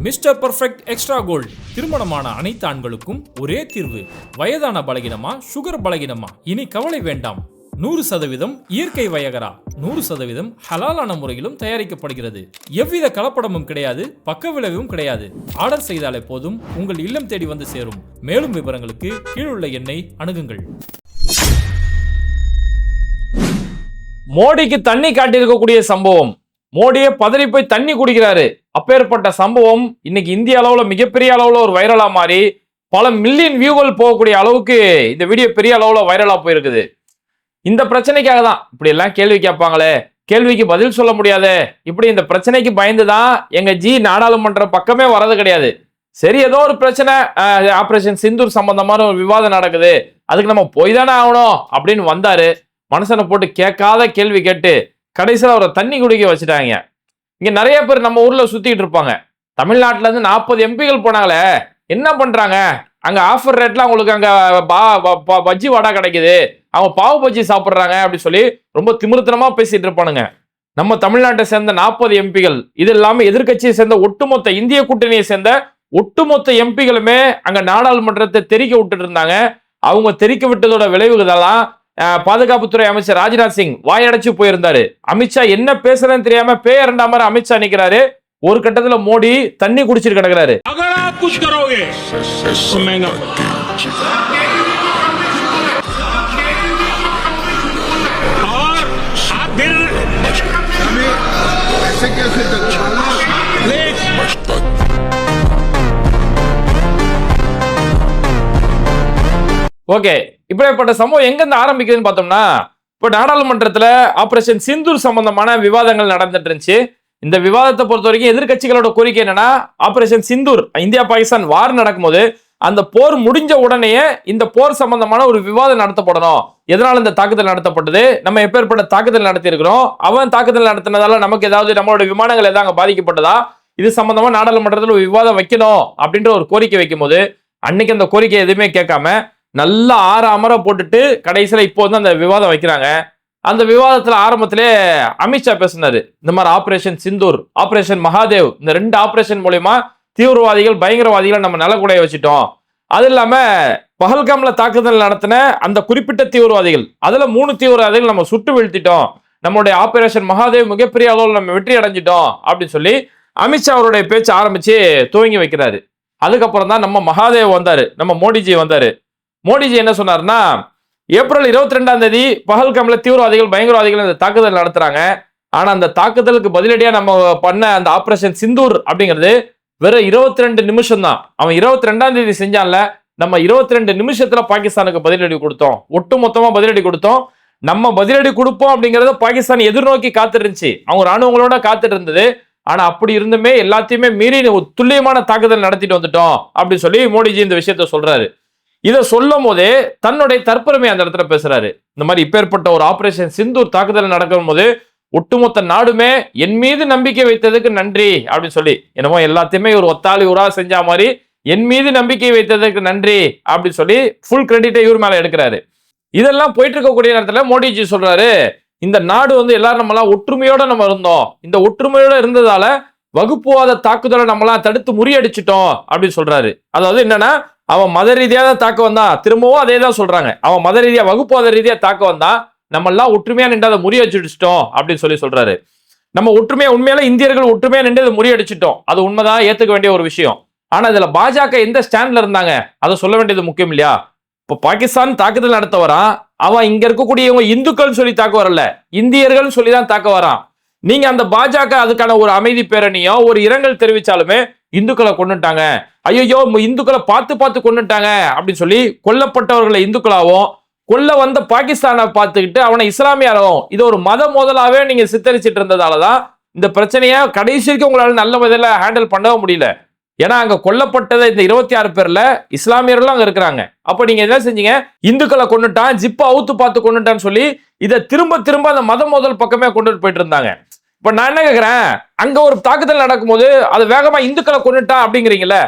Mister perfect extra gold. திருமணமான அனைத்து ஆண்களுக்கும் ஒரே தீர்வு. வயதான பலகினமா சுகர் பலகினமா? இனி கவலை வேண்டாம். நூறு சதவீதம் இயற்கை வயகரா. நூறு சதவீதம் ஹலாலான முறையிலும் தயாரிக்கப்படுகிறது. எவ்வித கலப்படமும் கிடையாது பக்க விளைவும் கிடையாது. ஆர்டர் செய்தாலே போதும் உங்கள் இல்லம் தேடி வந்து சேரும். மேலும் விவரங்களுக்கு கீழுள்ள எண்ணை அணுகுங்கள். மோடிக்கு தண்ணி காட்டியிருக்கக்கூடிய சம்பவம். மோடியே பதறி போய் தண்ணி குடிக்கிறாரு. அப்பேற்பட்ட சம்பவம் இன்னைக்கு இந்திய அளவுல மிகப்பெரிய அளவுல ஒரு வைரலா மாறி பல மில்லியன் வியூகள் போகக்கூடிய அளவுக்கு இந்த வீடியோ பெரிய அளவுல வைரலா போயிருக்குது. இந்த பிரச்சனைக்காக தான் இப்படி எல்லாம் கேள்வி கேட்பாங்களே. கேள்விக்கு பதில் சொல்ல முடியாதே. இப்படி இந்த பிரச்சனைக்கு பயந்து தான் எங்க ஜி நாடாளுமன்ற பக்கமே வர்றது கிடையாது. சரி ஏதோ ஒரு பிரச்சனை ஆப்ரேஷன் சிந்தூர் சம்பந்தமான ஒரு விவாதம் நடக்குது. அதுக்கு நம்ம போய் தானே ஆகணும் அப்படின்னு வந்தாரு. மனுஷனை போட்டு கேட்காத கேள்வி கேட்டு கடைசியில் அவரை தண்ணி குடிக்க வச்சுட்டாங்க. இங்கே நிறைய பேர் நம்ம ஊரில் சுற்றிட்டு இருப்பாங்க. தமிழ்நாட்டிலேருந்து நாற்பது எம்பிகள் போனாங்களே என்ன பண்ணுறாங்க அங்கே ஆஃபர் ரேட்ல அவங்களுக்கு அங்கே பா- ப- ப- பஜ்ஜி வாடா கிடைக்குது. அவங்க பாவு பஜ்ஜி சாப்பிட்றாங்க அப்படின்னு சொல்லி ரொம்ப திமிருத்தனமாக பேசிகிட்டு இருப்பானுங்க. நம்ம தமிழ்நாட்டை சேர்ந்த நாற்பது எம்பிகள் இது இல்லாமல் எதிர்க்கட்சியை சேர்ந்த ஒட்டுமொத்த இந்திய கூட்டணியை சேர்ந்த ஒட்டுமொத்த எம்பிகளுமே அங்கே நாடாளுமன்றத்தை தெரிக்க விட்டுட்டு இருந்தாங்க. அவங்க தெரிக்க விட்டதோட விளைவுகளெல்லாம் பாதுகாப்புத்துறை அமைச்சர் ராஜ்நாத் சிங் வாயடைச்சு போயிருந்தாரு அமித்ஷா என்ன பேசுறேன்னு தெரியாம பேரண்டா மாதிரி அமித்ஷா நிக்கிறாரு ஒரு கட்டத்துல மோடி தண்ணி குடிச்சிட்டு கிடக்குறாரு अगर आप कुछ करोगे तो महंगा और आप फिर ஓகே இப்படிப்பட்ட சம்பவம் எங்கேருந்து ஆரம்பிக்குதுன்னு பார்த்தோம்னா இப்போ நாடாளுமன்றத்தில் ஆப்ரேஷன் சிந்தூர் சம்பந்தமான விவாதங்கள் நடந்துட்டு இருந்துச்சு. இந்த விவாதத்தை பொறுத்த வரைக்கும் எதிர்க்கட்சிகளோட கோரிக்கை என்னன்னா operation Sindoor India Pakistan war நடக்கும்போது அந்த போர் முடிஞ்ச உடனேயே இந்த போர் சம்பந்தமான ஒரு விவாதம் நடத்தப்படணும். எதனால இந்த தாக்குதல் நடத்தப்பட்டது? நம்ம எப்பேற்பட்ட தாக்குதல் நடத்தியிருக்கிறோம்? அவன் தாக்குதல் நடத்தினதால நமக்கு ஏதாவது நம்மளோட விமானங்கள் ஏதாவது அங்கே பாதிக்கப்பட்டதா? இது சம்பந்தமா நாடாளுமன்றத்தில் ஒரு விவாதம் வைக்கணும் அப்படின்ற ஒரு கோரிக்கை வைக்கும்போது அன்னைக்கு அந்த கோரிக்கை எதுவுமே கேட்காம நல்லா ஆற அமர போட்டுட்டு கடைசியில் இப்போ வந்து அந்த விவாதம் வைக்கிறாங்க. அந்த விவாதத்தில் ஆரம்பத்திலே அமித்ஷா பேசினாரு. இந்த மாதிரி ஆப்ரேஷன் சிந்தூர் ஆப்ரேஷன் மகாதேவ் இந்த ரெண்டு ஆப்ரேஷன் மூலயமா தீவிரவாதிகள் பயங்கரவாதிகளை நம்ம நலக்குடைய வச்சுட்டோம். அது இல்லாமல் பகல்காம்ல தாக்குதல் நடத்தின அந்த குறிப்பிட்ட தீவிரவாதிகள் அதில் மூணு தீவிரவாதிகள் நம்ம சுட்டு வீழ்த்திட்டோம். நம்மளுடைய ஆபரேஷன் மகாதேவ் மிகப்பெரிய அளவில் நம்ம வெற்றி அடைஞ்சிட்டோம் அப்படின்னு சொல்லி அமித்ஷா அவருடைய பேச்சு ஆரம்பித்து துவங்கி வைக்கிறாரு. அதுக்கப்புறம் தான் நம்ம மகாதேவ் வந்தார் நம்ம மோடிஜி வந்தார். மோடிஜி என்ன சொன்னார்னா ஏப்ரல் இருபத்தி ரெண்டாம் தேதி பகல்காம்ல தீவிரவாதிகள் பயங்கரவாதிகள் அந்த தாக்குதல் நடத்துறாங்க. ஆனா அந்த தாக்குதலுக்கு பதிலடியா நம்ம பண்ண அந்த ஆபரேஷன் சிந்தூர் அப்படிங்கிறது வெறும் இருபத்தி ரெண்டு நிமிஷம் தான் அவன் இருபத்தி ரெண்டாம் தேதி செஞ்சான்ல நம்ம இருபத்தி ரெண்டு நிமிஷத்துல பாகிஸ்தானுக்கு பதிலடி கொடுத்தோம். ஒட்டு மொத்தமா பதிலடி கொடுத்தோம். நம்ம பதிலடி கொடுப்போம் அப்படிங்கறத பாகிஸ்தான் எதிர்நோக்கி காத்துட்டு அவங்க ராணுவங்களோட காத்துட்டு இருந்தது ஆனா அப்படி இருந்துமே எல்லாத்தையுமே மீறி ஒரு துல்லியமான தாக்குதல் நடத்திட்டு வந்துட்டோம் அப்படின்னு சொல்லி மோடிஜி இந்த விஷயத்த சொல்றாரு. இதை சொல்லும் போதே தன்னுடைய தற்பெருமை அந்த இடத்துல பேசுறாரு. இந்த மாதிரி இப்பேற்பட்ட ஒரு ஆபரேஷன் சிந்தூர் தாக்குதல் நடக்கும் போது ஒட்டுமொத்த நாடுமே என் மீது நம்பிக்கை வைத்ததுக்கு நன்றி அப்படின்னு சொல்லி என்னமோ எல்லாத்தையுமே ஒரு ஒத்தாளி உரா செஞ்ச மாதிரி என் மீது நம்பிக்கை வைத்ததுக்கு நன்றி அப்படின்னு சொல்லி ஃபுல் கிரெடிட்டை இவர் மேல எடுக்கிறாரு. இதெல்லாம் போயிட்டு இருக்கக்கூடிய நேரத்துல மோடிஜி சொல்றாரு இந்த நாடு வந்து எல்லாரும் நம்மளாம் ஒற்றுமையோட நம்ம இருந்தோம். இந்த ஒற்றுமையோட இருந்ததால வகுப்புவாத தாக்குதலை நம்மளாம் தடுத்து முறியடிச்சிட்டோம் அப்படின்னு சொல்றாரு. அதாவது என்னன்னா அவன் மத ரீதியாக தான் தாக்க வந்தான் திரும்பவும் அதே தான் சொல்றாங்க. அவன் மத ரீதியா வகுப்புவாத ரீதியாக தாக்க வந்தான் நம்மெல்லாம் ஒற்றுமையா நின்று அதை முறியடிச்சிட்டோம் அப்படின்னு சொல்லி சொல்றாரு. நம்ம ஒற்றுமையா உண்மையில இந்தியர்கள் ஒற்றுமையா நின்று அதை முறியடிச்சிட்டோம் அது உண்மைதான் ஏத்துக்க வேண்டிய ஒரு விஷயம். ஆனா இதுல பாஜக எந்த ஸ்டாண்ட்ல இருந்தாங்க? அதை சொல்ல வேண்டியது முக்கியம் இல்லையா? இப்போ பாகிஸ்தான் தாக்குதல் நடத்த வரான் அவன் இங்க இருக்கக்கூடியவங்க இந்துக்கள் சொல்லி தாக்க வரல. இந்தியர்கள் சொல்லி தான் தாக்க வரான். நீங்க அந்த பாஜக அதுக்கான ஒரு அமைதி பேரணியோ ஒரு இரங்கல் தெரிவிச்சாலுமே இந்துக்களை கொண்டுட்டாங்க ஐயோ இந்துக்களை பார்த்து பார்த்து கொண்டுட்டாங்க அப்படின்னு சொல்லி கொல்லப்பட்டவர்களை இந்துக்களாகவும் கொல்ல வந்த பாகிஸ்தானை பார்த்துக்கிட்டு அவனை இஸ்லாமியாரவும் இது ஒரு மத முதலாவே நீங்க சித்தரிச்சிட்டு இருந்ததாலதான் இந்த பிரச்சனையை கடைசி வரைக்கும் நல்ல விதையில் ஹேண்டில் பண்ணவும் முடியல. ஏன்னா அங்க கொல்லப்பட்டதை இந்த இருபத்தி ஆறு பேர்ல இஸ்லாமியர்களும் அங்க இருக்கிறாங்க. அப்ப நீங்க என்ன செஞ்சீங்க? இந்துக்களை கொண்டுட்டான் ஜிப்பை அவுத்து பார்த்து கொண்டுட்டான்னு சொல்லி இதை திரும்ப திரும்ப அந்த மத மோதல் பக்கமே கொண்டுட்டு போயிட்டு இருந்தாங்க. இப்ப நான் என்ன கேக்குறேன்? அங்க ஒரு தாக்குதல் நடக்கும்போது அது வேகமா இந்துக்களை கொண்டுட்டான் அப்படிங்கிறீங்கல்ல?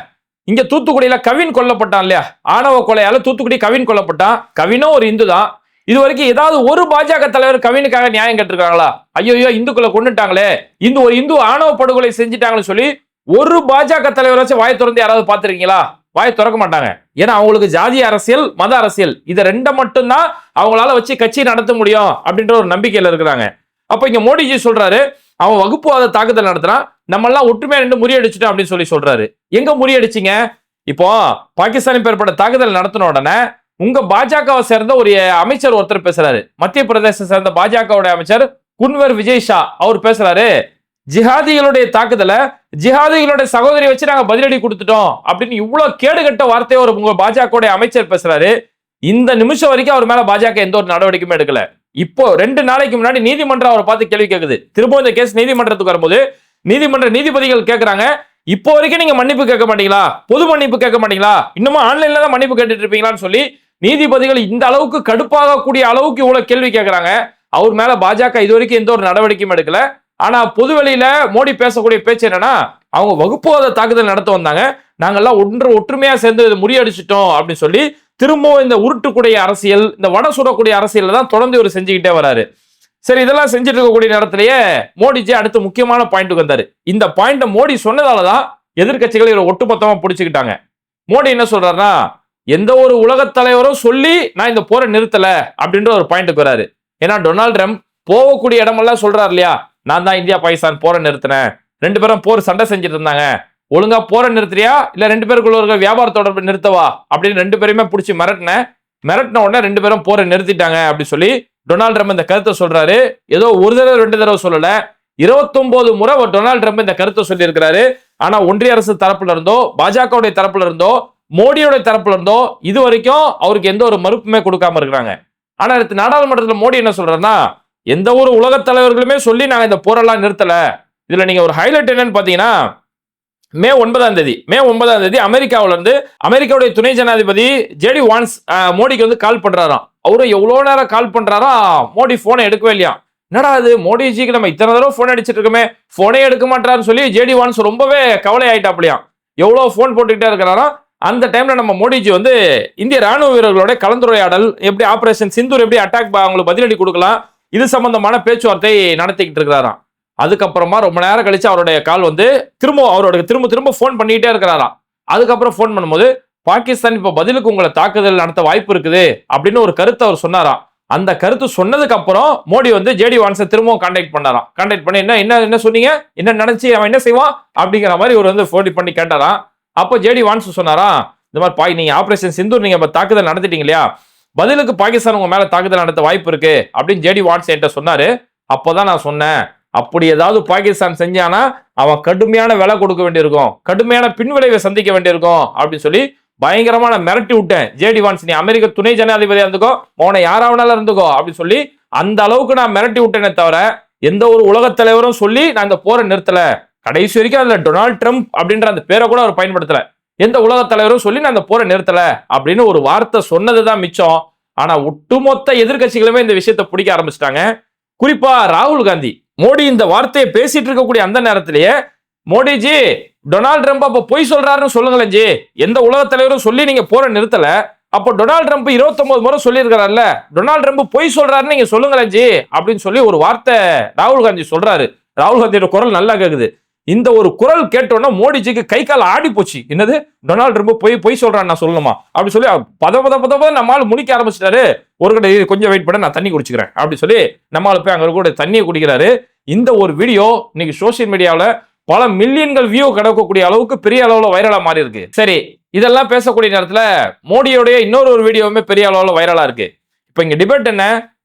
இங்க தூத்துக்குடியில கவின் கொல்லப்பட்டான் இல்லையா? ஆணவ கொலையால தூத்துக்குடி கவின் கொல்லப்பட்டான். கவினும் ஒரு இந்து தான். இது வரைக்கும் ஏதாவது ஒரு பாஜக தலைவர் கவினுக்காக நியாயம் கேட்டிருக்காங்களா? ஐயோ இந்துக்களை கொண்டுட்டாங்களே இந்து ஒரு இந்து ஆணவ படுகொலை செஞ்சுட்டாங்கன்னு சொல்லி ஒரு பாஜக தலைவராச்சும் வாயை திறந்து யாராவது பார்த்துருக்கீங்களா? வாயை திறக்க மாட்டாங்க. ஏன்னா அவங்களுக்கு ஜாதி அரசியல் மத அரசியல். இதை ரெண்டை மட்டும்தான் அவங்களால வச்சு கட்சி நடத்த முடியும் அப்படின்ற ஒரு நம்பிக்கையில இருக்கிறாங்க. அப்ப இங்க மோடிஜி சொல்றாரு அவன் வகுப்புவாத தாக்குதல் நடத்துறான் நம்ம எல்லாம் ஒற்றுமையா நின்று முறியடிச்சிட்டோம் அப்படின்னு சொல்லி சொல்றாரு. எங்க முறியடிச்சிங்க? இப்போ பாகிஸ்தானின் பேர்பட்ட தாக்குதல் நடத்தின உடனே உங்க பாஜகவை சேர்ந்த ஒரு அமைச்சர் ஒருத்தர் பேசுறாரு. மத்திய பிரதேச சேர்ந்த பாஜகவுடைய அமைச்சர் குன்வர் விஜய் ஷா அவர் பேசுறாரு ஜிஹாதிகளுடைய தாக்குதலை ஜிஹாதிகளுடைய சகோதரி வச்சு நாங்க பதிலடி கொடுத்துட்டோம் அப்படின்னு இவ்வளவு கேடுகட்ட வார்த்தையை ஒரு உங்க பாஜகவுடைய அமைச்சர் பேசுறாரு. இந்த நிமிஷம் வரைக்கும் அவர் மேல பாஜக எந்த ஒரு நடவடிக்கையுமே எடுக்கல. இப்போ ரெண்டு நாளைக்கு முன்னாடி நீதிமன்றம் அவரை பார்த்து கேள்வி கேட்குது திரும்ப இந்த கேஸ் நீதிமன்றத்துக்கு வரும்போது நீதிமன்ற நீதிபதிகள் கேட்குறாங்க இப்போ வரைக்கும் நீங்க மன்னிப்பு கேட்க மாட்டீங்களா? பொது மன்னிப்பு கேட்க மாட்டீங்களா? இன்னமும் ஆன்லைன்ல தான் மன்னிப்பு கேட்டுட்டு இருப்பீங்களான்னு சொல்லி நீதிபதிகள் இந்த அளவுக்கு கடுப்பாகக்கூடிய அளவுக்கு இவ்வளவு கேள்வி கேட்கறாங்க அவர் மேல பாஜக இது வரைக்கும் எந்த ஒரு நடவடிக்கையும் எடுக்கல. ஆனா பொதுவெளியில மோடி பேசக்கூடிய பேச்சு என்னன்னா அவங்க வகுப்புவாத தாக்குதல் நடத்த வந்தாங்க. நாங்கெல்லாம் ஒன்று ஒற்றுமையாக சேர்ந்து இதை முறியடிச்சிட்டோம் அப்படின்னு சொல்லி திரும்பவும் இந்த உருட்டுக்கூடிய அரசியல் இந்த வட சுடக்கூடிய அரசியல் தான் தொடர்ந்து இவர் செஞ்சுக்கிட்டே வராரு. சரி இதெல்லாம் செஞ்சுட்டு இருக்கக்கூடிய நேரத்திலேயே மோடிஜி அடுத்து முக்கியமான பாயிண்ட்டுக்கு வந்தார். இந்த பாயிண்ட்டை மோடி சொன்னதால தான் எதிர்க்கட்சிகள் இவரை ஒட்டுமொத்தமாக பிடிச்சிக்கிட்டாங்க. மோடி என்ன சொல்றாருன்னா எந்த ஒரு உலகத் தலைவரும் சொல்லி நான் இந்த போரை நிறுத்தல அப்படின்ற ஒரு பாயிண்ட்டுக்கு வராரு. ஏன்னா டொனால்ட் ட்ரம்ப் போகக்கூடிய இடமெல்லாம் சொல்றாரு இல்லையா? நான் தான் இந்தியா பாகிஸ்தான் போரை நிறுத்தினேன். ரெண்டு பேரும் போர் சண்டை செஞ்சுட்டு இருந்தாங்க. ஒழுங்கா போரை நிறுத்துறியா? இல்ல ரெண்டு பேருக்குள்ள இருக்க வியாபார தொடர்பு நிறுத்தவா? அப்படின்னு ரெண்டு பேருமே பிடிச்சி மிரட்டினேன் மிரட்டின உடனே ரெண்டு பேரும் போரை நிறுத்திட்டாங்க அப்படின்னு சொல்லி டொனால்ட் ட்ரம்ப் இந்த கருத்தை சொல்றாரு. ஏதோ ஒரு தடவை ரெண்டு தடவை சொல்லல. இருபத்தொன்பது முறை ஒரு டொனால்ட் ட்ரம்ப் இந்த கருத்தை சொல்லியிருக்கிறாரு. ஆனா ஒன்றிய அரசு தரப்புல இருந்தோ பாஜகவுடைய தரப்புல இருந்தோ மோடியோட தரப்புல இருந்தோ இது வரைக்கும் அவருக்கு எந்த ஒரு மறுப்புமே கொடுக்காம இருக்கிறாங்க. ஆனா அடுத்து நாடாளுமன்றத்துல மோடி என்ன சொல்றாருன்னா எந்த ஒரு உலக தலைவர்களுமே சொல்லி நாங்க இந்த போரெல்லாம் நிறுத்தல. இதுல நீங்க ஒரு ஹைலைட் என்னன்னு பாத்தீங்கன்னா மே ஒன்பதாம் தேதி மே ஒன்பதாம் தேதி அமெரிக்காவுல இருந்து அமெரிக்காவுடைய துணை ஜனாதிபதி ஜேடி வான்ஸ் மோடிக்கு வந்து கால் பண்றாராம். அவரும் எவ்வளவு நேரம் கால் பண்றாரா? மோடி போனை எடுக்கவே இல்லையா? என்னடா அது மோடிஜிக்கு நம்ம இத்தனை தடவை போன் அடிச்சிட்டு இருக்கோமே. போனே எடுக்க மாட்டாருன்னு சொல்லி ஜேடி வான்ஸ் ரொம்பவே கவலை ஆயிட்டாப்லையாம் எவ்வளவு போன் போட்டுக்கிட்டே இருக்கிறாரா? அந்த டைம்ல நம்ம மோடிஜி வந்து இந்திய ராணுவ வீரர்களோட கலந்துரையாடல் எப்படி ஆபரேஷன் சிந்தூர் எப்படி அட்டாக் அவங்களுக்கு பதிலடி கொடுக்கலாம் இது சம்பந்தமான பேச்சுவார்த்தை நடத்திக்கிட்டு இருக்கிறாராம். அதுக்கப்புறமா ரொம்ப நேரம் கழிச்சு அவருடைய கால் வந்து திரும்ப அவரோட திரும்ப திரும்ப ஃபோன் பண்ணிக்கிட்டே இருக்கிறாராம் அதுக்கப்புறம் ஃபோன் பண்ணும்போது பாகிஸ்தான் இப்போ பதிலுக்கு உங்களை தாக்குதல் நடத்த வாய்ப்பு இருக்குது அப்படின்னு ஒரு கருத்தை அவர் சொன்னாராம் அந்த கருத்து சொன்னதுக்கு அப்புறம் மோடி வந்து ஜேடி வான்ஸை திரும்பவும் கான்டாக்ட் பண்ணாராம் கான்டாக்ட் பண்ணி என்ன என்ன என்ன சொன்னீங்க? என்ன நினைச்சு அவன் என்ன செய்வான்? அப்படிங்கிற மாதிரி இவர் வந்து ஃபோன் பண்ணி கேட்டாராம் அப்போ ஜேடி வான்ஸ் சொன்னாராம் இந்த மாதிரி பாய் நீங்க ஆபரேஷன் சிந்தூர் நீங்க இப்ப தாக்குதல் நடத்திட்டீங்க இல்லையா? பதிலுக்கு பாகிஸ்தான் உங்க மேல தாக்குதல் நடத்த வாய்ப்பு இருக்கு அப்படின்னு ஜேடி வான்ஸ் என்கிட்ட சொன்னாரு. அப்போதான் நான் சொன்னேன் அப்படி ஏதாவது பாகிஸ்தான் செஞ்சானா அவன் கடுமையான விலை கொடுக்க வேண்டியிருக்கும். கடுமையான பின்விளைவை சந்திக்க வேண்டியிருக்கும் அப்படின்னு சொல்லி பயங்கரமா நான் மிரட்டி விட்டேன். ஜேடி வான்ஸ் நீ அமெரிக்க துணை ஜனாதிபதியா இருந்துக்கோ மோனை யாராவனாலும் இருந்துக்கோ அப்படின்னு சொல்லி அந்த அளவுக்கு நான் மிரட்டி விட்டேனே தவிர எந்த ஒரு உலகத் தலைவரும் சொல்லி நான் இந்த போரை நிறுத்தல. கடைசி வரைக்கும் அதுல டொனால்ட் ட்ரம்ப் அப்படின்ற அந்த பேரை கூட அவர் பயன்படுத்தல. எந்த உலகத் தலைவரும் சொல்லி நான் அந்த போரை நிறுத்தல அப்படின்னு ஒரு வார்த்தை சொன்னதுதான் மிச்சம். ஆனா ஒட்டுமொத்த எதிர்க்கட்சிகளுமே இந்த விஷயத்தை பிடிக்க ஆரம்பிச்சிட்டாங்க. குறிப்பா ராகுல் காந்தி. மோடி இந்த வார்த்தையை பேசிட்டு இருக்கக்கூடிய அந்த நேரத்திலேயே மோடிஜி டொனால்ட் ட்ரம்ப் அப்போ பொய் சொல்றாருன்னு சொல்லுங்களேன் ஜி. எந்த உலகத் தலைவரும் சொல்லி நீங்க போற நிறுத்தல. அப்போ டொனால்ட் ட்ரம்ப் 29 முறை சொல்லியிருக்கிறார்ல. டொனால்ட் ட்ரம்ப் பொய் சொல்றாருன்னு நீங்க சொல்லுங்களேன் ஜி அப்படின்னு சொல்லி ஒரு வார்த்தை ராகுல் காந்தி சொல்றாரு. ராகுல் காந்தியோட குரல் நல்லா கேக்குது. இந்த ஒரு குரல் கேட்டோன்னா மோடிஜிக்கு கை கால் ஆடி போச்சு. என்னது? டொனால்ட் ரொம்ப பொய் பொய் சொல்றான் நான் சொல்லணுமா? அப்படி சொல்லி பத பத பத பத நம்மால் முடிக்க ஆரம்பிச்சிட்டாரு. ஒரு கடை கொஞ்சம் வெயிட் பண்ண நான் தண்ணி குடிச்சுக்கிறேன். அப்படி சொல்லி நம்மால் போய் அங்க கூட தண்ணியை குடிக்கிறாரு. இந்த ஒரு வீடியோ இன்னைக்கு சோஷியல் மீடியாவில் பல மில்லியன்கள் வியூ கிடக்கக்கூடிய அளவுக்கு பெரிய அளவுல வைரலா மாறி இருக்கு. சரி இதெல்லாம் பேசக்கூடிய நேரத்துல மோடியோடைய இன்னொரு ஒரு வீடியோவுமே பெரிய அளவுல வைரலா இருக்கு. இப்போ இங்க டிபேட் என்ன?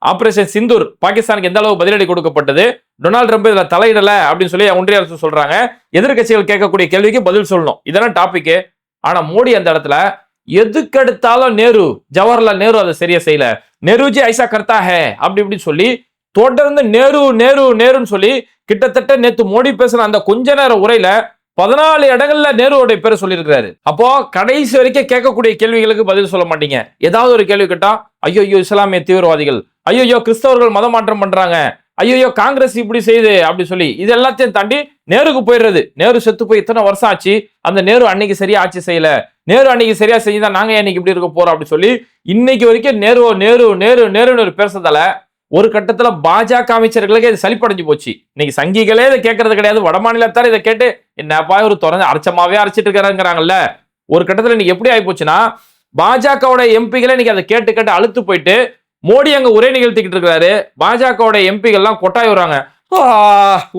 ஆபரேஷன் சிந்தூர் பாகிஸ்தானுக்கு எந்த அளவு பதிலடி கொடுக்கப்பட்டது? டொனால்ட் ட்ரம்ப் இதில் தலையிடலை அப்படின்னு சொல்லி ஒன்றிய அரசு சொல்கிறாங்க எதிர்க்கட்சிகள் கேட்கக்கூடிய கேள்விக்கு பதில் சொல்லணும். இதெல்லாம் டாபிக் ஆனால் மோடி அந்த இடத்துல எதுக்கெடுத்தாலும் நேரு ஜவஹர்லால் நேரு அதை சரியா செய்யல. நேருஜி ஐசா கர்த்தா ஹே அப்படி இப்படின்னு சொல்லி தொடர்ந்து நேரு நேரு நேருன்னு சொல்லி கிட்டத்தட்ட நேத்து மோடி பேசின அந்த கொஞ்ச நேர உரையில பதினாலு இடங்கள்ல நேருவோடைய பேரை சொல்லியிருக்கிறாரு. அப்போ கடைசி வரைக்கும் கேட்கக்கூடிய கேள்விகளுக்கு பதில் சொல்ல மாட்டீங்க. ஏதாவது ஒரு கேள்வி கேட்டா ஐயோ ஐயோ இஸ்லாமிய தீவிரவாதிகள். ஐயோ கிறிஸ்தவர்கள் மதமாற்றம் மாற்றம் பண்றாங்க. ஐயோ காங்கிரஸ் இப்படி செய்யுது அப்படி சொல்லி இது எல்லாத்தையும் தாண்டி நேருக்கு போயிடுறது. நேரு செத்து போய் இத்தனை வருஷம் ஆச்சு. அந்த நேரு அன்னைக்கு சரியா ஆட்சி செய்யல. நேரு அன்னைக்கு சரியா செஞ்சுதான் நாங்க இன்னைக்கு இப்படி இருக்க போறோம் அப்படி சொல்லி இன்னைக்கு வரைக்கும் நேரு நேரு நேரு நேருன்னு ஒரு பேசுறதால ஒரு கட்டத்துல பாஜக அமைச்சர்களுக்கு இது சளிப்படைஞ்சு போச்சு. இன்னைக்கு சங்கிகளே இதை கேட்கறது கிடையாது. வட மாநிலத்தார் இதை கேட்டு என்னப்பா ஒரு திறந்து அரைச்சமாவே அரைச்சிட்டு இருக்கிறாங்கிறாங்கல்ல ஒரு கட்டத்துல இன்னைக்கு எப்படி ஆகி போச்சுன்னா பாஜகவோட எம்பிகளே இன்னைக்கு அதை கேட்டு கேட்டு அழுத்து போயிட்டு மோடி அங்க உரை நிகழ்த்திக்கிட்டு இருக்கிறாரு. பாஜகவோட எம்பிகள்லாம் கொட்டாய் வர்றாங்க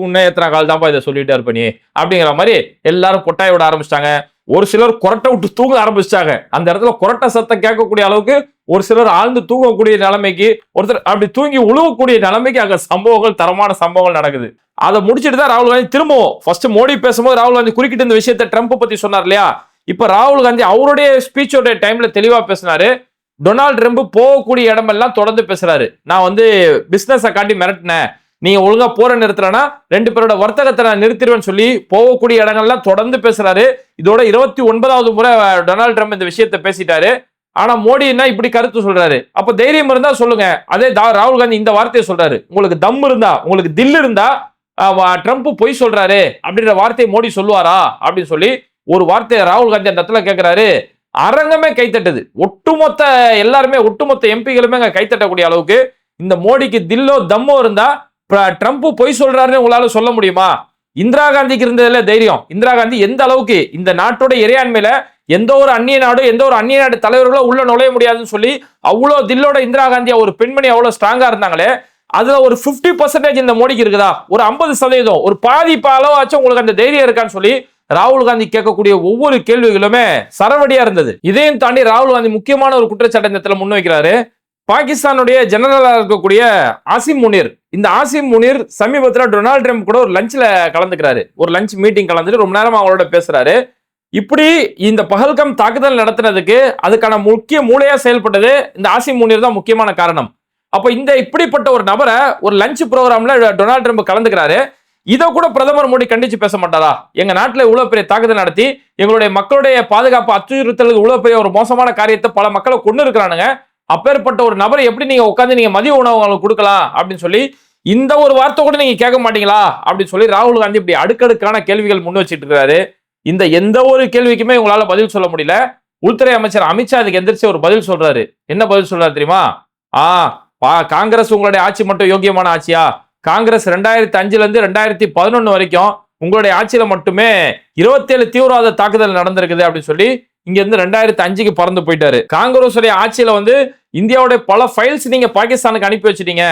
உன்னை எத்தனை கால் தான்ப்பா இதை சொல்லிட்டே இருப்ப நீ அப்படிங்கிற மாதிரி எல்லாரும் கொட்டாய் விட ஆரம்பிச்சிட்டாங்க. ஒரு சிலர் கொரட்டை விட்டு தூங்க ஆரம்பிச்சிட்டாங்க. அந்த இடத்துல கொரட்டை சத்தம் கேட்கக்கூடிய அளவுக்கு ஒரு சிலர் ஆழ்ந்து தூங்கக்கூடிய நிலைமைக்கு ஒருத்தர் அப்படி தூங்கி உழுவக்கூடிய நிலைமைக்கு அங்க சம்பவங்கள் தரமான சம்பவங்கள் நடக்குது. அதை முடிச்சுட்டு தான் ராகுல் காந்தி திரும்பவும். ஃபர்ஸ்ட் மோடி பேசும்போது ராகுல் காந்தி குறுக்கிட்டு இந்த விஷயத்த ட்ரம்ப் பத்தி சொன்னார் இல்லையா? இப்ப ராகுல் காந்தி அவருடைய ஸ்பீச்சோட டைம்ல தெளிவா பேசினாரு. டொனால்ட் ட்ரம்ப் போகக்கூடிய இடமெல்லாம் தொடர்ந்து பேசுறாரு. நான் வந்து பிசினஸை காட்டி மிரட்டினேன். நீங்க ஒழுங்கா போற நிறுத்தலனா ரெண்டு பேரோட வர்த்தகத்தை நான் நிறுத்திடுவேன்னு சொல்லி போகக்கூடிய இடங்கள்லாம் தொடர்ந்து பேசுறாரு. இதோட இருபத்தி ஒன்பதாவது முறை டொனால்டு ட்ரம்ப் இந்த விஷயத்தை பேசிட்டாரு. ஆனா மோடி என்ன இப்படி கருத்து சொல்றாரு? அப்ப தைரியம் இருந்தா சொல்லுங்க. அதே தா- ராகுல் காந்தி இந்த வார்த்தையை சொல்றாரு. உங்களுக்கு தம் இருந்தா உங்களுக்கு தில் இருந்தா ட்ரம்ப் பொய் சொல்றாரு அப்படின்ற வார்த்தையை மோடி சொல்லுவாரா? அப்படின்னு சொல்லி ஒரு வார்த்தையை ராகுல் காந்தி அந்த இடத்துல கேட்கிறாரு அரங்கமே கைத்தட்டுது. ஒட்டுமொத்த எல்லாருமே ஒட்டுமொத்த எம்பிகளுமே அங்கே கைத்தட்டக்கூடிய அளவுக்கு இந்த மோடிக்கு தில்லோ தம்மோ இருந்தா ட்ரம்ப் பொய் சொல்றாருன்னு உங்களால சொல்ல முடியுமா? இந்திரா காந்திக்கு இருந்ததுல தைரியம். இந்திரா காந்தி எந்த அளவுக்கு இந்த நாட்டோட இறையாண்மையில எந்த ஒரு அந்நிய நாடும் எந்த ஒரு அந்நிய நாடு தலைவர்களோ உள்ள நுழைய முடியாதுன்னு சொல்லி அவ்வளோ தில்லோட இந்திரா காந்தி ஒரு பெண்மணி அவ்வளோ ஸ்ட்ராங்கா இருந்தாங்களே அதுல ஒரு 50% பர்சன்டேஜ் இந்த மோடிக்கு இருக்குதா? ஒரு ஐம்பது சதவீதம். ஒரு பாதி அளவாச்சும் உங்களுக்கு அந்த தைரியம் இருக்கான்னு சொல்லி ராகுல் காந்தி கேட்கக்கூடிய ஒவ்வொரு கேள்விகளுமே சரவடியா இருந்தது. இதையும் தாண்டி ராகுல் காந்தி முக்கியமான ஒரு குற்றச்சாட்டு இந்த முன்வைக்கிறாரு. பாகிஸ்தானுடைய ஜெனரலாக இருக்கக்கூடிய ஆசிம் முனீர். இந்த ஆசிம் முனீர் சமீபத்தில் டொனால்டு ட்ரம்ப் கூட ஒரு லஞ்சில் கலந்துக்கிறாரு. ஒரு லஞ்ச் மீட்டிங் கலந்துட்டு ரொம்ப நேரம் அவங்களோட பேசுறாரு. இப்படி இந்த பகல்கம் தாக்குதல் நடத்துனதுக்கு அதுக்கான முக்கிய மூளையா செயல்பட்டது இந்த ஆசிம் முனீர் தான் முக்கியமான காரணம். அப்போ இந்த இப்படிப்பட்ட ஒரு நபரை ஒரு லஞ்ச் ப்ரோக்ராம்ல டொனால்டு ட்ரம்ப் கலந்துக்கிறாரு. இதை கூட பிரதமர் மோடி கண்டிச்சு பேச மாட்டாரா? எங்க நாட்டில் இவ்வளவு பெரிய தாக்குதல் நடத்தி எங்களுடைய மக்களுடைய பாதுகாப்பு அச்சுறுத்தலுக்கு இவ்வளவு பெரிய ஒரு மோசமான காரியத்தை பல மக்களை கொண்டு இருக்கிறானுங்க. அப்பேற்பட்ட ஒரு நபரை எப்படி நீங்க உட்காந்து நீங்க மதிய உணவு அவங்களுக்கு கொடுக்கலாம் அப்படின்னு சொல்லி இந்த ஒரு வார்த்தை கூட நீங்க கேட்க மாட்டீங்களா? அப்படின்னு சொல்லி ராகுல் காந்தி இப்படி அடுக்கடுக்கான கேள்விகள் முன் வச்சிட்டு இருக்காரு இந்த எந்த ஒரு கேள்விக்குமே உங்களால பதில் சொல்ல முடியல. உள்துறை அமைச்சர் அமித்ஷா அதுக்கு எந்திரிச்சு ஒரு பதில் சொல்றாரு. என்ன பதில் சொல்றாரு தெரியுமா? ஆ பா காங்கிரஸ் உங்களுடைய ஆட்சி மட்டும் யோக்கியமான ஆட்சியா? காங்கிரஸ் ரெண்டாயிரத்தி அஞ்சுல இருந்து ரெண்டாயிரத்தி பதினொன்னு வரைக்கும் உங்களுடைய ஆட்சியில மட்டுமே இருபத்தேழு தீவிரவாத தாக்குதல் நடந்திருக்குது அப்படின்னு சொல்லி இங்க இருந்து ரெண்டாயிரத்தி அஞ்சுக்கு பறந்து போயிட்டாரு. காங்கிரஸுடைய ஆட்சியில வந்து இந்தியாவுடைய பல ஃபைல்ஸ் நீங்க பாகிஸ்தானுக்கு அனுப்பி வச்சிட்டீங்க.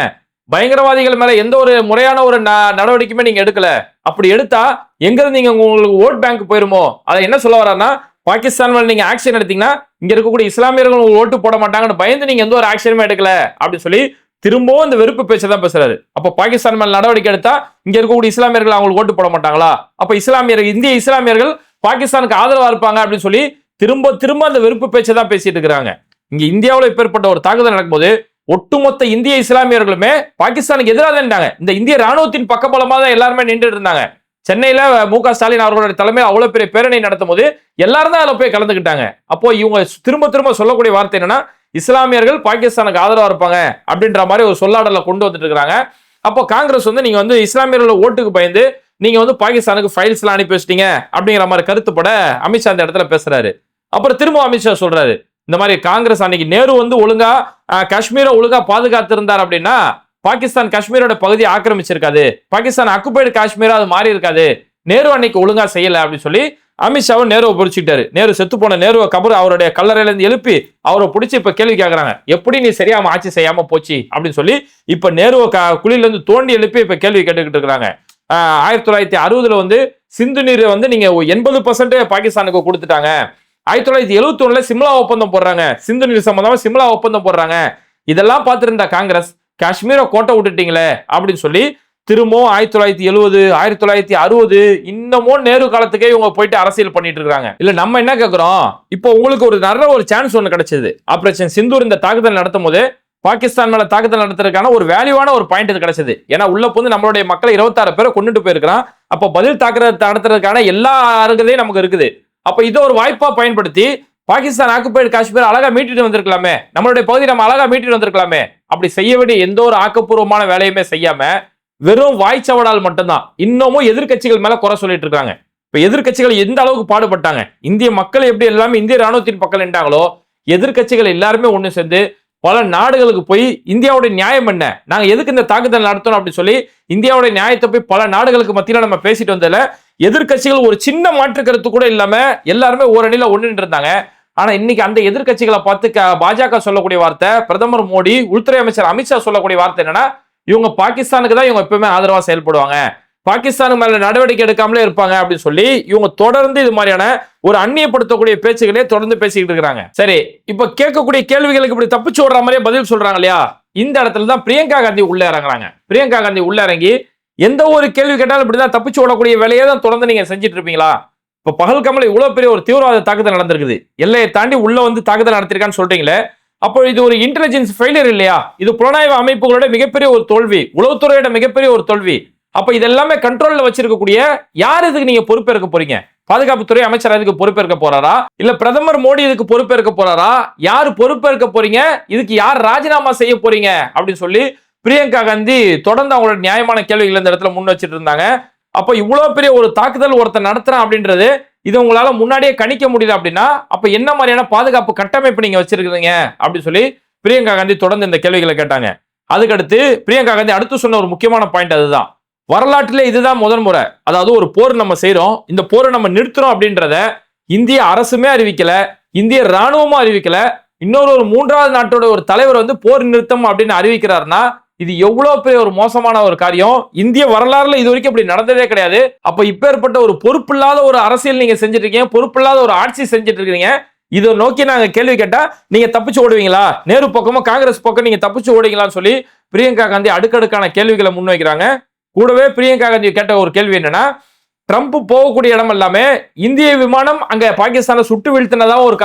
பயங்கரவாதிகள் மேல எந்த ஒரு முறையான ஒரு ந- நடவடிக்கையுமே நீங்க எடுக்கல. அப்படி எடுத்தா எங்க இருந்து நீங்க உங்களுக்கு ஓட் பேங்க் போயிருமோ? அதை என்ன சொல்ல வர்றாருன்னா பாகிஸ்தான் மேல நீங்க ஆக்ஷன் எடுத்தீங்கன்னா இங்க இருக்கக்கூடிய இஸ்லாமியர்கள் ஓட்டு போட மாட்டாங்கன்னு பயந்து நீங்க எந்த ஒரு ஆக்ஷனுமே எடுக்கல அப்படின்னு சொல்லி திரும்பவும் இந்த வெறுப்பு பேச்சை தான் பேசுறாரு. அப்ப பாகிஸ்தான் மேல நடவடிக்கை எடுத்தா இங்க இருக்கக்கூடிய இஸ்லாமியர்கள் அவங்களுக்கு ஓட்டு போட மாட்டாங்களா? அப்ப இஸ்லாமியர்கள் இந்திய இஸ்லாமியர்கள் பாகிஸ்தானுக்கு ஆதரவா இருப்பாங்க அப்படின்னு சொல்லி திரும்ப திரும்ப அந்த வெறுப்பு பேச்சை தான் பேசிட்டு இருக்கிறாங்க. இங்க இந்தியாவில் இப்பேற்பட்ட ஒரு தாக்குதல் நடக்கும்போது ஒட்டுமொத்த இந்திய இஸ்லாமியர்களுமே பாகிஸ்தானுக்கு எதிராக இருந்தாங்க நின்றாங்க. இந்த இந்திய ராணுவத்தின் பக்கபலமா தான் எல்லாருமே நின்றுட்டு இருந்தாங்க. சென்னையில மு க ஸ்டாலின் அவர்களுடைய தலைமையில் அவ்வளவு பெரிய பேரணி நடத்தும் போது எல்லாரும் தான் அதில் போய் கலந்துக்கிட்டாங்க. அப்போ இவங்க திரும்ப திரும்ப சொல்லக்கூடிய வார்த்தை என்னன்னா இஸ்லாமியர்கள் பாகிஸ்தானுக்கு ஆதரவாக இருப்பாங்க அப்படின்ற மாதிரி ஒரு சொல்லாடலை கொண்டு வந்துட்டு இருக்கிறாங்க அப்போ காங்கிரஸ் வந்து நீங்கள் வந்து இஸ்லாமியர்களோட ஓட்டுக்கு பயந்து நீங்கள் வந்து பாகிஸ்தானுக்கு ஃபைல்ஸ்லாம் அனுப்பி வச்சிட்டீங்க அப்படிங்கிற மாதிரி கருத்துப்பட அமித்ஷா அந்த இடத்துல பேசுகிறாரு அப்புறம் திரும்ப அமித்ஷா சொல்கிறாரு இந்த மாதிரி காங்கிரஸ் அன்னைக்கு நேரு வந்து ஒழுங்கா காஷ்மீரை ஒழுங்கா பாதுகாத்து இருந்தார் அப்படின்னா பாகிஸ்தான் காஷ்மீரோட பகுதியை ஆக்கிரமிச்சிருக்காது. பாகிஸ்தான் அக்குபைடு காஷ்மீரா அது மாறி இருக்காது நேரு அன்னைக்கு ஒழுங்கா செய்யலை அப்படின்னு சொல்லி அமித்ஷாவும் நேருவை பிடிச்சிட்டாரு நேரு செத்து போன நேருவை கபர் அவருடைய கல்லறையிலேருந்து எழுப்பி அவரை பிடிச்சி இப்ப கேள்வி கேட்கறாங்க எப்படி நீ சரியாம ஆட்சி செய்யாம போச்சு? அப்படின்னு சொல்லி இப்ப நேருவை க- குழியிலேருந்து தோண்டி எழுப்பி இப்ப கேள்வி கேட்டுக்கிட்டு இருக்கிறாங்க. ஆயிரத்தி தொள்ளாயிரத்தி அறுபதுல வந்து சிந்து நீர் வந்து நீங்க எண்பது பர்சன்ட் பாகிஸ்தானுக்கு கொடுத்துட்டாங்க. ஆயிரத்தி தொள்ளாயிரத்தி எழுபத்தி ஒண்ணுல சிம்லா ஒப்பந்தம் போடுறாங்க. சிந்து நீர் சம்பந்தமா சிம்லா ஒப்பந்தம் போடுறாங்க. இதெல்லாம் பார்த்துருந்தா காங்கிரஸ் காஷ்மீரை கோட்டை விட்டுட்டீங்களே அப்படின்னு சொல்லி திரும்பவும் ஆயிரத்தி தொள்ளாயிரத்தி எழுபது ஆயிரத்தி தொள்ளாயிரத்தி அறுபது இன்னமும் நேரு காலத்துக்கே இவங்க போயிட்டு அரசியல் பண்ணிட்டு இருக்காங்க. இல்ல நம்ம என்ன கேக்குறோம்? இப்போ உங்களுக்கு ஒரு நல்ல ஒரு சான்ஸ் ஒன்று கிடைச்சது. ஆபரேஷன் சிந்தூர் இந்த தாக்குதல் நடத்தும் போது பாகிஸ்தான் மேல தாக்குதல் நடத்துறதுக்கான ஒரு வேல்யூவான ஒரு பாயிண்ட் இது கிடைச்சது. ஏன்னா உள்ள வந்து நம்மளுடைய மக்களை இருபத்தாறு பேரை கொண்டுட்டு போயிருக்கிறான். அப்போ பதில் தாக்குதல் நடத்துறதுக்கான எல்லா அருகதையும் நமக்கு இருக்குது. அப்போ இதை ஒரு வாய்ப்பா பயன்படுத்தி பாகிஸ்தான் ஆக்குப்பைடு காஷ்மீர் அழகா மீட்டிட்டு வந்திருக்கலாமே. நம்மளுடைய பகுதி நம்ம அழகா மீட்டிட்டு வந்திருக்கலாமே. அப்படி செய்ய வேண்டிய எந்த ஒரு ஆக்கப்பூர்வமான வேலையுமே செய்யாம வெறும் வாய்ச்சவடால் மட்டும்தான். இன்னமும் எதிர்க்கட்சிகள் மேல குறை சொல்லிட்டு இருக்காங்க. இப்ப எதிர்க்கட்சிகள் எந்த அளவுக்கு பாடுபட்டாங்க? இந்திய மக்கள் எப்படி எல்லாமே இந்திய ராணுவத்தின் பக்கம் நின்றாங்களோ எதிர்க்கட்சிகள் எல்லாருமே ஒண்ணு சேர்ந்து பல நாடுகளுக்கு போய் இந்தியாவுடைய நியாயம் என்ன? நாங்க எதுக்கு இந்த தாக்குதல் நடத்தணும் அப்படின்னு சொல்லி இந்தியாவுடைய நியாயத்தை போய் பல நாடுகளுக்கு மத்தியில நம்ம பேசிட்டு வந்ததுல எதிர்க்கட்சிகள் ஒரு சின்ன மாற்று கருத்து கூட இல்லாம எல்லாருமே ஓரணியில ஒன்று இருந்தாங்க ஆனா இன்னைக்கு அந்த எதிர்க்கட்சிகளை பார்த்து பாஜக சொல்லக்கூடிய வார்த்தை பிரதமர் மோடி உள்துறை அமைச்சர் அமித்ஷா சொல்லக்கூடிய வார்த்தை என்னன்னா இவங்க பாகிஸ்தானுக்கு தான் இவங்க எப்பவுமே ஆதரவா செயல்படுவாங்க. பாகிஸ்தானுக்கு மேல நடவடிக்கை எடுக்காமலே இருப்பாங்க அப்படின்னு சொல்லி இவங்க தொடர்ந்து இது மாதிரியான ஒரு அந்நியப்படுத்தக்கூடிய பேச்சுகளே தொடர்ந்து பேசிக்கிட்டு இருக்கிறாங்க. சரி இப்ப கேட்கக்கூடிய கேள்விகளுக்கு இப்படி தப்பிச்சு விடுற மாதிரியே பதில் சொல்றாங்க இல்லையா? இந்த இடத்துல தான் பிரியங்கா காந்தி உள்ள இறங்குறாங்க. பிரியங்கா காந்தி உள்ள இறங்கி எந்த ஒரு கேள்வி கேட்டாலும் இப்படிதான் தப்பிச்சு விடக்கூடிய வேலையே தான் தொடர்ந்து நீங்க செஞ்சுட்டு இருப்பீங்களா? இப்ப பகல்கமல இவ்வளவு பெரிய ஒரு தீவிரவாத தாக்குதல் நடந்திருக்குது. எல்லையை தாண்டி உள்ள வந்து தாக்குதல் நடத்திருக்கான்னு சொல்றீங்களே அப்போ இது ஒரு இன்டெலிஜென்ஸ் ஃபெயிலியர் இல்லையா? இது புலனாய்வு அமைப்புகளோட மிகப்பெரிய ஒரு தோல்வி உளவுத்துறையோட மிகப்பெரிய ஒரு தோல்வி. அப்ப இதெல்லாமே கண்ட்ரோல்ல வச்சிருக்கக்கூடிய யார் இதுக்கு நீங்க பொறுப்பேற்க போறீங்க? பாதுகாப்புத்துறை அமைச்சர் இதுக்கு பொறுப்பேற்க போறாரா? இல்ல பிரதமர் மோடி இதுக்கு பொறுப்பேற்க போறாரா? யார் பொறுப்பேற்க போறீங்க? இதுக்கு யார் ராஜினாமா செய்ய போறீங்க? அப்படின்னு சொல்லி பிரியங்கா காந்தி தொடர்ந்து அவங்களோட நியாயமான கேள்விகள் இந்த இடத்துல முன் வச்சிட்டு இருந்தாங்க. அப்ப இவ்வளவு பெரிய ஒரு தாக்குதல் ஒருத்தர் நடத்துறான் அப்படின்றது இது உங்களால் முன்னாடியே கணிக்க முடியல அப்படின்னா அப்போ என்ன மாதிரியான பாதுகாப்பு கட்டமைப்பு நீங்கள் வச்சிருக்கிறீங்க? அப்படின்னு சொல்லி பிரியங்கா காந்தி தொடர்ந்து இந்த கேள்விகளை கேட்டாங்க. அதுக்கடுத்து பிரியங்கா காந்தி அடுத்து சொன்ன ஒரு முக்கியமான பாயிண்ட் அதுதான். வரலாற்றிலே இதுதான் முதன் முறை. அதாவது ஒரு போர் நம்ம செய்கிறோம் இந்த போரை நம்ம நிறுத்துறோம் அப்படின்றத இந்திய அரசுமே அறிவிக்கல. இந்திய ராணுவமும் அறிவிக்கல. இன்னொரு ஒரு மூன்றாவது நாட்டோட ஒரு தலைவர் வந்து போர் நிறுத்தம் அப்படின்னு அறிவிக்கிறாருன்னா இது எவ்வளவு பெரிய ஒரு மோசமான ஒரு காரியம். இந்திய வரலாறுல இது வரைக்கும் இப்படி நடந்ததே கிடையாது. அப்ப இப்பேற்பட்ட ஒரு பொறுப்பில்லாத ஒரு அரசியல் நீங்க செஞ்சுட்டு இருக்கீங்க பொறுப்பில்லாத ஒரு ஆட்சி செஞ்சுட்டு இருக்கீங்க இதை நோக்கி நாங்க கேள்வி கேட்டா நீங்க தப்பிச்சு ஓடுவீங்களா? நேரு பக்கமும் காங்கிரஸ் பக்கம் நீங்க தப்பிச்சு ஓடுவீங்களான்னு சொல்லி பிரியங்கா காந்தி அடுக்கடுக்கான கேள்விகளை முன்வைக்கிறாங்க. கூடவே பிரியங்கா காந்தி கேட்ட ஒரு கேள்வி என்னன்னா ட்ரம்ப் போகக்கூடிய இடம் எல்லாமே இந்திய விமானம் அங்க பாகிஸ்தானை சுட்டு வீழ்த்தினதா ஒரு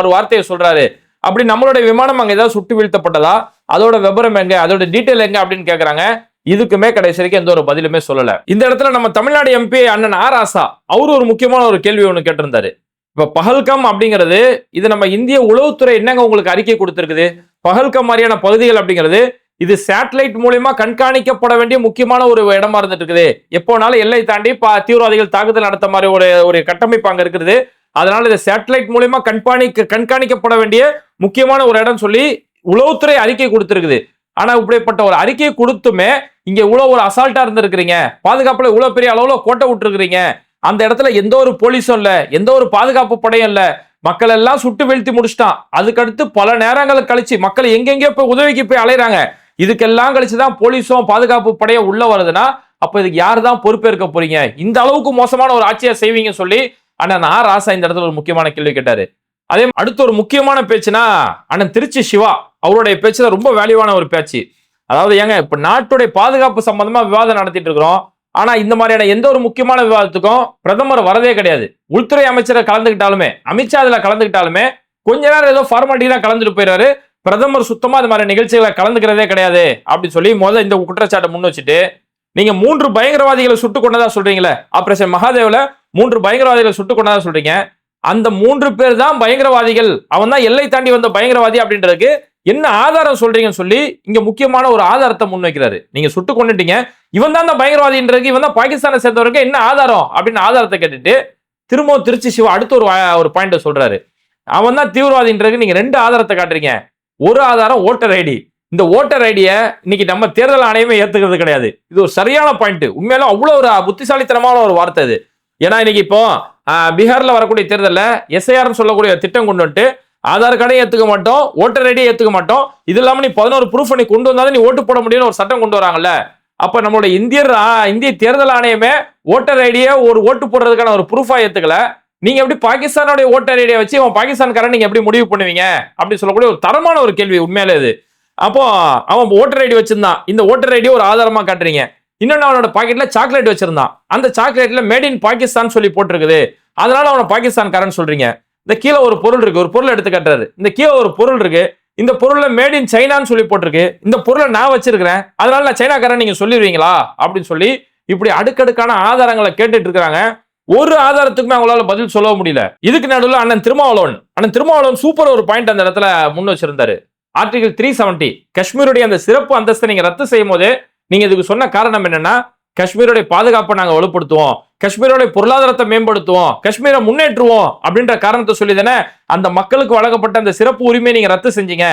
ஒரு வார்த்தையை சொல்றாரு. அப்படி நம்மளுடைய விமானம் அங்கே ஏதாவது சுட்டு வீழ்த்தப்பட்டதா? அதோட விபரம் எங்க? அதோட டீட்டெயில் எங்க? அப்படின்னு கேட்குறாங்க இதுக்குமே கடைசி வரைக்கும் எந்த ஒரு பதிலுமே சொல்லல. இந்த இடத்துல நம்ம தமிழ்நாடு எம்பி அண்ணன் ஆர் ஆசா அவரு ஒரு முக்கியமான ஒரு கேள்வி ஒன்று கேட்டிருந்தாரு. இப்ப பகல்கம் அப்படிங்கிறது இது நம்ம இந்திய உளவுத்துறை என்னங்க உங்களுக்கு அறிக்கை கொடுத்துருக்குது? பகல்கம் மாதிரியான பகுதிகள் அப்படிங்கிறது இது சேட்டலைட் மூலியமா கண்காணிக்கப்பட வேண்டிய முக்கியமான ஒரு இடமா இருந்துட்டு இருக்குது. எப்போனாலும் எல்லை தாண்டி பா தீவிரவாதிகள் தாக்குதல் நடத்த மாதிரி ஒரு ஒரு கட்டமைப்பு அங்க இருக்குது. அதனால இந்த சேட்டலைட் மூலயமா கண்காணிக்க கண்காணிக்கப்பட வேண்டிய முக்கியமான ஒரு இடம் சொல்லி உளவுத்துறை அறிக்கை கொடுத்திருக்குது. ஆனா இப்படிப்பட்ட ஒரு அறிக்கையை கொடுத்துமே இங்க இவ்வளவு ஒரு அசால்ட்டா இருந்திருக்கிறீங்க. பாதுகாப்புல இவ்வளவு பெரிய அளவுல கோட்டை விட்டுருக்கிறீங்க. அந்த இடத்துல எந்த ஒரு போலீஸும் இல்ல எந்த ஒரு பாதுகாப்பு படையும் இல்ல. மக்கள் எல்லாம் சுட்டு வீழ்த்தி முடிச்சிட்டான். அதுக்கடுத்து பல நேரங்கள் கழிச்சு மக்கள் எங்கெங்கேயோ போய் உதவிக்கு போய் அலையிறாங்க. இதுக்கெல்லாம் கழிச்சுதான் போலீஸும் பாதுகாப்பு படையும் உள்ள வருதுன்னா அப்ப இதுக்கு யார் தான் பொறுப்பேற்க போறீங்க? இந்த அளவுக்கு மோசமான ஒரு ஆட்சியை செய்வீங்க சொல்லி அண்ணன் நான் ராசா இந்த இடத்துல ஒரு முக்கியமான கேள்வி கேட்டாரு. அதே அடுத்து ஒரு முக்கியமான பேச்சுனா அண்ணன் திருச்சி சிவா அவருடைய பேச்சு தான் ரொம்ப வேல்யூவான ஒரு பேச்சு. அதாவது ஏங்க இப்ப நாட்டுடைய பாதுகாப்பு சம்பந்தமா விவாதம் நடத்திட்டு இருக்கிறோம் ஆனா இந்த மாதிரியான எந்த ஒரு முக்கியமான விவாதத்துக்கும் பிரதமர் வரதே கிடையாது. உள்துறை அமைச்சரை கலந்துக்கிட்டாலுமே அமித்ஷா அதுல கலந்துக்கிட்டாலுமே கொஞ்ச நேரம் ஏதோ ஃபார்மாலிட்டி தான் கலந்துட்டு போயிடுறாரு பிரதமர் சுத்தமா இது மாதிரி நிகழ்ச்சிகளை கலந்துக்கிறதே கிடையாது அப்படின்னு சொல்லி முதல்ல இந்த குற்றச்சாட்டை முன் வச்சுட்டு நீங்க மூன்று பயங்கரவாதிகளை சுட்டு கொண்டதா சொல்றீங்களே ஆபரேஷன் மகாதேவில மூன்று பயங்கரவாதிகளை சுட்டு கொண்டதா சொல்றீங்க. அந்த மூன்று பேர் தான் பயங்கரவாதிகள். அவன் தான் எல்லை தாண்டி வந்த பயங்கரவாதி அப்படின்றதுக்கு என்ன ஆதாரம் சொல்றீங்கன்னு சொல்லி இங்க முக்கியமான ஒரு ஆதாரத்தை முன்வைக்கிறாரு. நீங்க சுட்டு கொண்டுட்டீங்க. இவன் தான் அந்த பயங்கரவாதின்றதுக்கு இவன் தான் பாகிஸ்தானை சேர்ந்தவருக்கு என்ன ஆதாரம் அப்படின்னு ஆதாரத்தை கேட்டுட்டு திரும்பவும் திருச்சி சிவா அடுத்த ஒரு வா- ஒரு பாயிண்ட சொல்றாரு. அவன் தான் தீவிரவாதின்றதுக்கு நீங்க ரெண்டு ஆதாரத்தை காட்டுறீங்க. ஒரு ஆதாரம் ஓட்டர் ஐடி. இந்த ஓட்டர் ஐடியை இன்னைக்கு நம்ம தேர்தல் ஆணையமே ஏத்துக்கிறது கிடையாது. இது ஒரு சரியான பாயிண்ட் உண்மையிலும் அவ்வளவு ஒரு புத்திசாலித்தனமான ஒரு வார்த்தை இது ஏன்னா இன்னைக்கு இப்போ பீகார்ல வரக்கூடிய தேர்தலில் எஸ்ஐஆர்னு சொல்லக்கூடிய திட்டம் கொண்டு வந்துட்டு ஆதார் கார்டையும் ஏத்துக்க மாட்டோம் ஓட்டர் ஐடியை ஏத்துக்க மாட்டோம். இது இல்லாம நீ பதினோரு ப்ரூஃப் நீ கொண்டு வந்தாலும் நீ ஓட்டு போட முடியும்னு ஒரு சட்டம் கொண்டு வராங்கல்ல. அப்ப நம்மளுடைய இந்தியர் இந்திய தேர்தல் ஆணையமே ஓட்டர் ஐடியை ஒரு ஓட்டு போடுறதுக்கான ஒரு ப்ரூஃபா ஏத்துக்கல. நீங்க எப்படி பாகிஸ்தானுடைய ஓட்டர் ஐடியை வச்சு அவன் பாகிஸ்தான்காரன் நீங்க எப்படி முடிவு பண்ணுவீங்க? அப்படின்னு சொல்லக்கூடிய ஒரு தரமான ஒரு கேள்வி உண்மையிலே இது. அப்போ அவன் ஓட்டர் ஐடி வச்சிருந்தான். இந்த ஓட்டர் ஐடியை ஒரு ஆதாரமா காட்டுறீங்க. இன்னொன்று அவனோட பாக்கெட்ல சாக்லேட் வச்சிருந்தான். அந்த சாக்லேட்ல மேட் இன் பாகிஸ்தான் சொல்லி போட்டிருக்குது. அதனால அவனை பாகிஸ்தான்காரன் சொல்றீங்க. இந்த கீழே ஒரு பொருள் இருக்கு. ஒரு பொருள் எடுத்து காட்டுறாரு. இந்த கீழே ஒரு பொருள் இருக்கு. இந்த பொருளை மேட் இன் சைனான்னு சொல்லி போட்டிருக்கு. இந்த பொருளை நான் வச்சிருக்கிறேன். அதனால நான் சைனாக்காரன் நீங்க சொல்லிடுவீங்களா? அப்படின்னு சொல்லி இப்படி அடுக்கடுக்கான ஆதாரங்களை கேட்டுட்டு இருக்கிறாங்க. ஒரு ஆதாரத்துக்குமே அவங்களால பதில் சொல்ல முடியல. இதுக்கு நடுவில் அண்ணன் திருமாவளவன். அண்ணன் திருமாவளவன் சூப்பர் ஒரு பாயிண்ட் அந்த இடத்துல முன் வச்சிருந்தாரு. ஆர்டிகல் த்ரீ செவன்டி காஷ்மீருடைய அந்த சிறப்பு அந்தஸ்தை நீங்க ரத்து செய்யும் போது நீங்க இதுக்கு சொன்ன காரணம் என்னன்னா காஷ்மீருடைய பாதுகாப்பை நாங்க வலுப்படுத்துவோம் காஷ்மீருடைய பொருளாதாரத்தை மேம்படுத்துவோம் காஷ்மீரை முன்னேற்றுவோம் அப்படின்ற காரணத்தை சொல்லி தானே அந்த மக்களுக்கு வழங்கப்பட்ட அந்த சிறப்பு உரிமையை நீங்க ரத்து செஞ்சீங்க.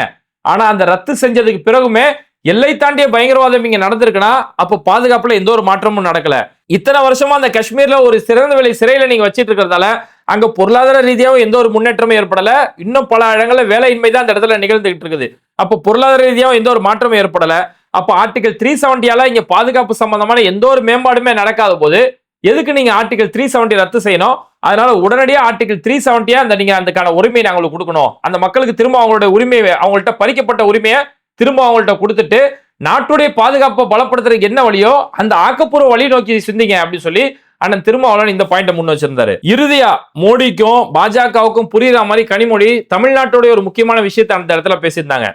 ஆனா அந்த ரத்து செஞ்சதுக்கு பிறகுமே எல்லை தாண்டிய பயங்கரவாதம் இங்க நடந்திருக்குன்னா அப்ப பாதுகாப்புல எந்த ஒரு மாற்றமும் நடக்கல. இத்தனை வருஷமா அந்த காஷ்மீர்ல ஒரு சிறந்த விலை சிறையில நீங்க வச்சிட்டு இருக்கிறதால அங்க பொருளாதார ரீதியாகவும் எந்த ஒரு முன்னேற்றமும் ஏற்படல. இன்னும் பல இடங்கள்ல வேலையின்மை தான் அந்த இடத்துல நிகழ்ந்துகிட்டு இருக்குது. அப்போ பொருளாதார ரீதியாகவும் எந்த ஒரு மாற்றமும் ஏற்படல. அப்போ ஆர்டிகல் த்ரீ செவன்டியால இங்க பாதுகாப்பு சம்பந்தமான எந்த ஒரு மேம்பாடுமே நடக்காத போது எதுக்கு நீங்க ஆர்டிகல் த்ரீ செவன்டி ரத்து செய்யணும்? அதனால உடனடியாக ஆர்டிகல் த்ரீ செவன்டியா அந்த நீங்க அதுக்கான உரிமையை நாங்களுக்கு கொடுக்கணும். அந்த மக்களுக்கு திரும்ப அவங்களோட உரிமையை அவங்கள்ட்ட பறிக்கப்பட்ட உரிமையை திரும்ப அவங்கள்ட்ட கொடுத்துட்டு நாட்டுடைய பாதுகாப்பை பலப்படுத்துறதுக்கு என்ன வழியோ அந்த ஆக்கப்பூர்வ வழி நோக்கி சிந்திங்க அப்படின்னு சொல்லி அண்ணன் திருமாவளவன் இந்த பாயிண்ட முன் வச்சிருந்தாரு. இறுதியா மோடிக்கும் பாஜகவுக்கும் புரியுற மாதிரி கனிமொழி தமிழ்நாட்டுடைய ஒரு முக்கியமான விஷயத்தை அந்த இடத்துல பேசியிருந்தாங்க.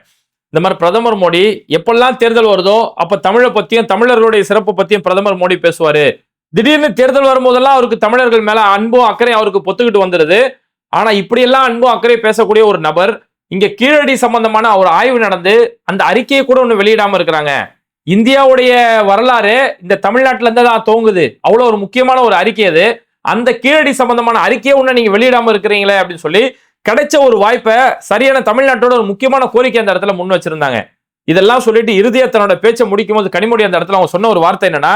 இந்த மாதிரி பிரதமர் மோடி எப்பெல்லாம் தேர்தல் வருதோ அப்ப தமிழை பத்தியும் தமிழர்களுடைய சிறப்பு பத்தியும் பிரதமர் மோடி பேசுவாரு. திடீர்னு தேர்தல் வரும்போதெல்லாம் அவருக்கு தமிழர்கள் மேல அன்பும் அக்கறையும் அவருக்கு பொத்துக்கிட்டு வந்துடுது ஆனா இப்படியெல்லாம் அன்பும் அக்கறை பேசக்கூடிய ஒரு நபர் இங்க கீழடி சம்பந்தமான ஒரு ஆய்வு நடந்து அந்த அறிக்கையை கூட ஒன்று வெளியிடாம இருக்கிறாங்க. இந்தியாவுடைய வரலாறு இந்த தமிழ்நாட்டில இருந்து தான் துவங்குது அவ்வளவு ஒரு முக்கியமான ஒரு அறிக்கை அது. அந்த கீழடி சம்பந்தமான அறிக்கையை ஒன்று நீங்க வெளியிடாம இருக்கிறீங்களே அப்படின்னு சொல்லி கிடைச்ச ஒரு வாய்ப்பை சரியான தமிழ்நாட்டோட ஒரு முக்கியமான கோரிக்கை அந்த இடத்துல முன் வச்சிருந்தாங்க. இதெல்லாம் சொல்லிட்டு இறுதியா தன்னோட பேச்சை முடிக்கும் போது கனிமொழி அந்த இடத்துல அவங்க சொன்ன ஒரு வார்த்தை என்னன்னா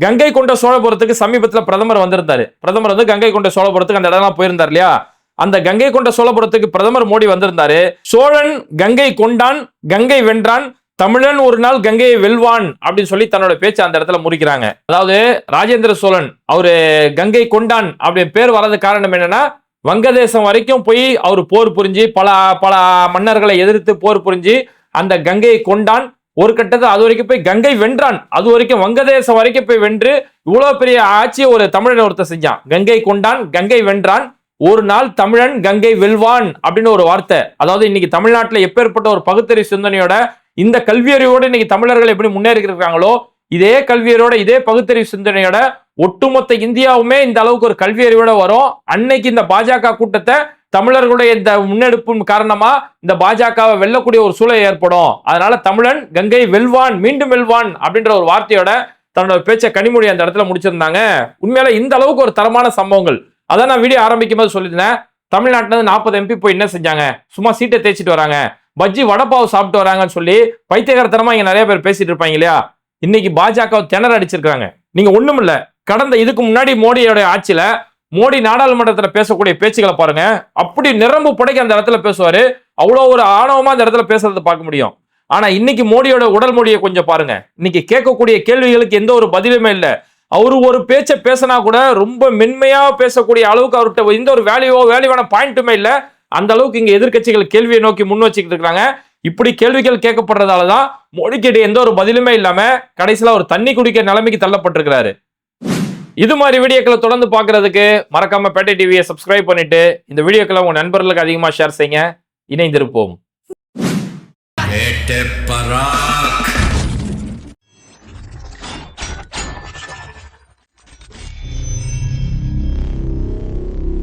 கங்கை கொண்ட சோழபுரத்துக்கு சமீபத்துல பிரதமர் வந்திருந்தாரு. பிரதமர் வந்து கங்கை கொண்ட சோழபுரத்துக்கு அந்த இடம்லாம் போயிருந்தார் இல்லையா? அந்த கங்கை கொண்ட சோழபுரத்துக்கு பிரதமர் மோடி வந்திருந்தாரு. சோழன் கங்கை கொண்டான் கங்கை வென்றான் தமிழன் ஒரு நாள் கங்கையை வெல்வான் அப்படின்னு சொல்லி தன்னோட பேச்சை அந்த இடத்துல முறிக்கிறாங்க. அதாவது ராஜேந்திர சோழன் அவரு கங்கை கொண்டான் அப்படி பேர் வர்றது காரணம் என்னன்னா வங்கதேசம் வரைக்கும் போய் அவர் போர் புரிஞ்சு பல பல மன்னர்களை எதிர்த்து போர் புரிஞ்சு அந்த கங்கையை கொண்டான். ஒரு கட்டத்தில் அது வரைக்கும் போய் கங்கை வென்றான். அது வரைக்கும் வங்கதேசம் வரைக்கும் போய் வென்று இவ்வளவு பெரிய ஆட்சியை ஒரு தமிழன் ஒருத்தர் செஞ்சான். கங்கை கொண்டான் கங்கை வென்றான். ஒரு நாள் தமிழன் கங்கை வெல்வான் அப்படின்னு ஒரு வார்த்தை. அதாவது இன்னைக்கு தமிழ்நாட்டில் எப்பேற்பட்ட ஒரு பகுத்தறிவு சிந்தனையோட இந்த கல்வியறிவோடு இன்னைக்கு தமிழர்கள் எப்படி முன்னேறி இருக்காங்களோ இதே கல்வியரோட இதே பகுத்தறிவு சிந்தனையோட ஒட்டுமொத்த இந்தியாவுமே இந்த அளவுக்கு ஒரு கல்வியறிவோட வரும். அன்னைக்கு இந்த பாஜக கூட்டத்தை தமிழர்களுடைய இந்த முன்னெடுப்பின் காரணமா இந்த பாஜகவை வெல்லக்கூடிய ஒரு சூழல் ஏற்படும். அதனால தமிழன் கங்கை வெல்வான் மீண்டும் வெல்வான் அப்படின்ற ஒரு வார்த்தையோட தன்னோட பேச்சை கனிமொழி அந்த இடத்துல முடிச்சிருந்தாங்க. உண்மையில இந்த அளவுக்கு ஒரு தரமான சம்பவங்கள். அதான் நான் வீடியோ ஆரம்பிக்கும் போது சொல்லியிருந்தேன். தமிழ்நாட்டில் இருந்து நாற்பது எம்பி போய் என்ன செஞ்சாங்க? சும்மா சீட்டை தேய்ச்சிட்டு வராங்க. பஜ்ஜி வடப்பாவு சாப்பிட்டு வராங்கன்னு சொல்லி பைத்தியகரத்தனமா இங்க நிறைய பேர் பேசிட்டு இருப்பாங்க இல்லையா? இன்னைக்கு பாஜக திணற அடிச்சிருக்காங்க நீங்க ஒண்ணும் இல்ல கடந்த இதுக்கு முன்னாடி மோடியோட ஆட்சியில மோடி நாடாளுமன்றத்துல பேசக்கூடிய பேச்சுகளை பாருங்க. அப்படி நிரம்பு புடைக்க அந்த இடத்துல பேசுவாரு. அவ்வளோ ஒரு ஆணவமா அந்த இடத்துல பேசுறதை பார்க்க முடியும். ஆனா இன்னைக்கு மோடியோட உடல் மொழியை கொஞ்சம் பாருங்க. இன்னைக்கு கேட்கக்கூடிய கேள்விகளுக்கு எந்த ஒரு பதிலுமே இல்லை. அவரு ஒரு பேச்சை பேசினா கூட ரொம்ப மென்மையா பேசக்கூடிய அளவுக்கு அவர்கிட்ட எந்த ஒரு வேல்யூவோ வேல்யூவான பாயிண்ட்டுமே இல்லை. அந்த அளவுக்கு இங்க எதிர்க்கட்சிகள் கேள்வியை நோக்கி முன் வச்சுக்கிட்டு இருக்காங்க. இப்படி கேள்விகள் கேட்கப்படுறதால தான் மோடிக்கிட்ட எந்த ஒரு பதிலுமே இல்லாமல் கடைசியில் ஒரு தண்ணி குடிக்க நிலைமைக்கு தள்ளப்பட்டிருக்கிறாரு. இது மாதிரி வீடியோக்களை தொடர்ந்து பார்க்கறதுக்கு மறக்காம பேட்டை டிவியை சப்ஸ்கிரைப் பண்ணிட்டு இந்த வீடியோக்களை உங்க நண்பர்களுக்கு அதிகமாக ஷேர் செய்யுங்க. இணைந்திருப்போம்.